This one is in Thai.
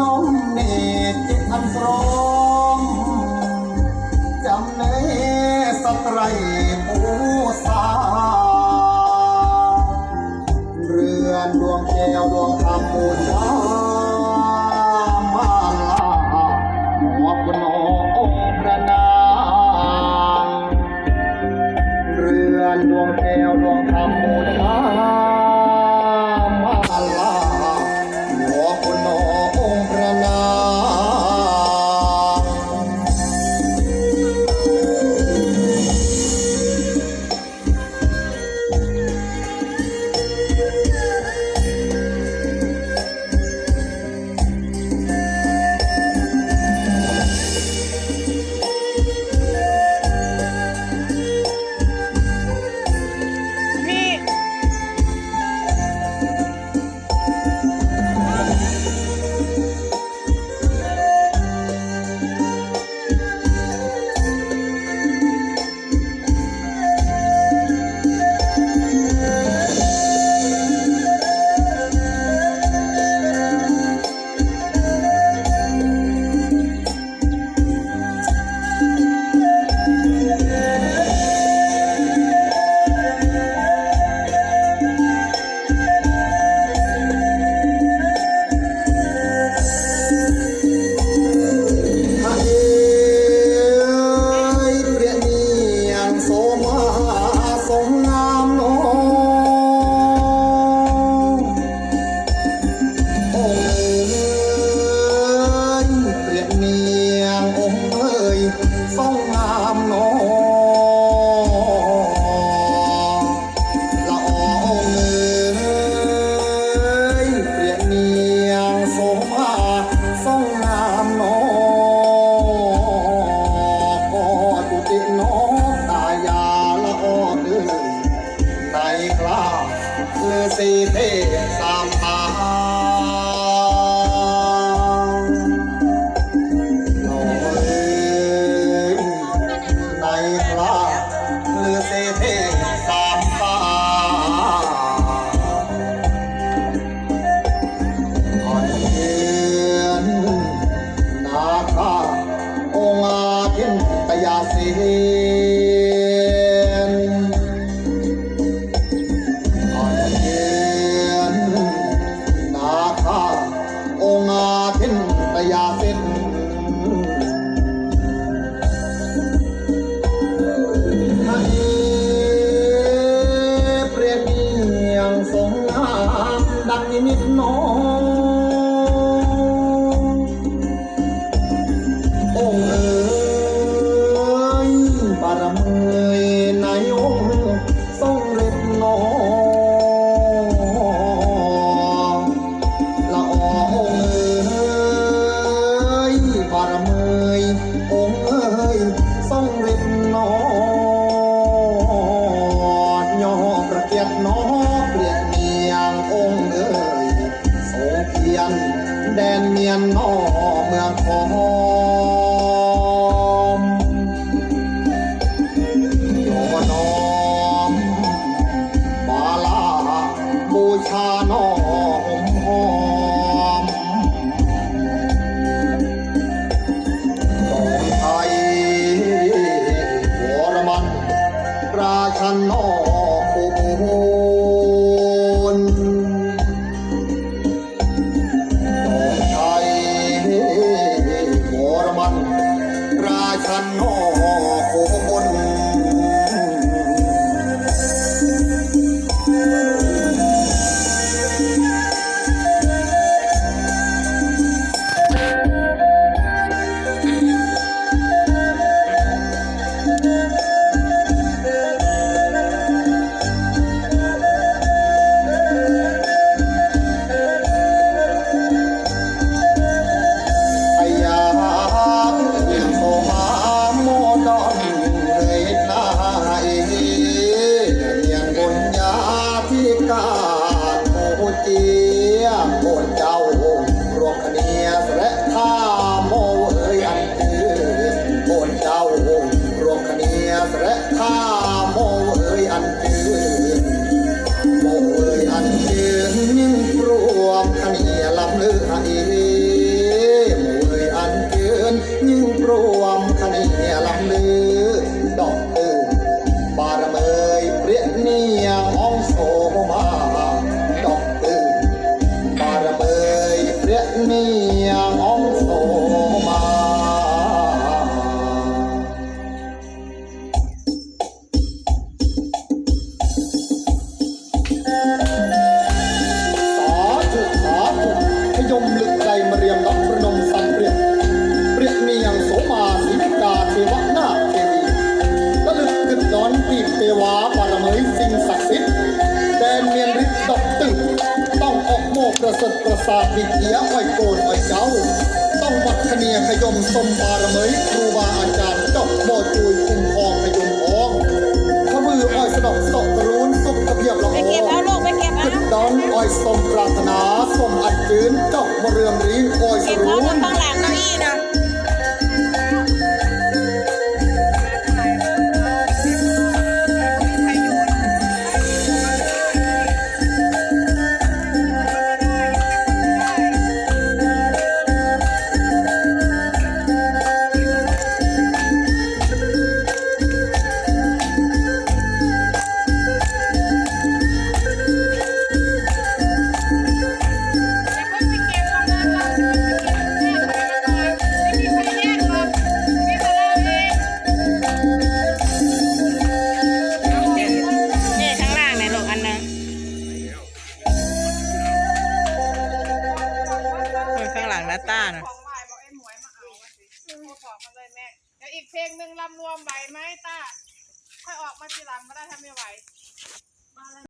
น้องเนตเจ็ดพันตรองจำเนสตรียปูสาามดังนิมิตน้อ รา ประสาทบิดเนี้ยอ้อยโกนอ้อยเจ้า ต้องบัดคเนียขยมสมบารเมยครูบาอาจารย์จอกบอจุยคุ้มคองขยมอองขมืออ้อยสนอกสอกรูนสุกกระเพียบละโอเก็บแล้วลูกไปเก็บแล้วดอนอ้อยสมปรารถนาสมอัดจืนจอกมะเรืองรีอ้อยสรุนเก็บเขาทางหลังเก้าอี้นะ นู่นข้างหลังหน้าต้านะของวายบอกไอ้หมวยมาเอาวะสิโทรบอกมาเลยแม่เดี๋ยวอีกเพลงหนึ่งลำรวมไหวไหมต้าค่อออกมาทีหลังก็ได้ถ้าไม่ไหว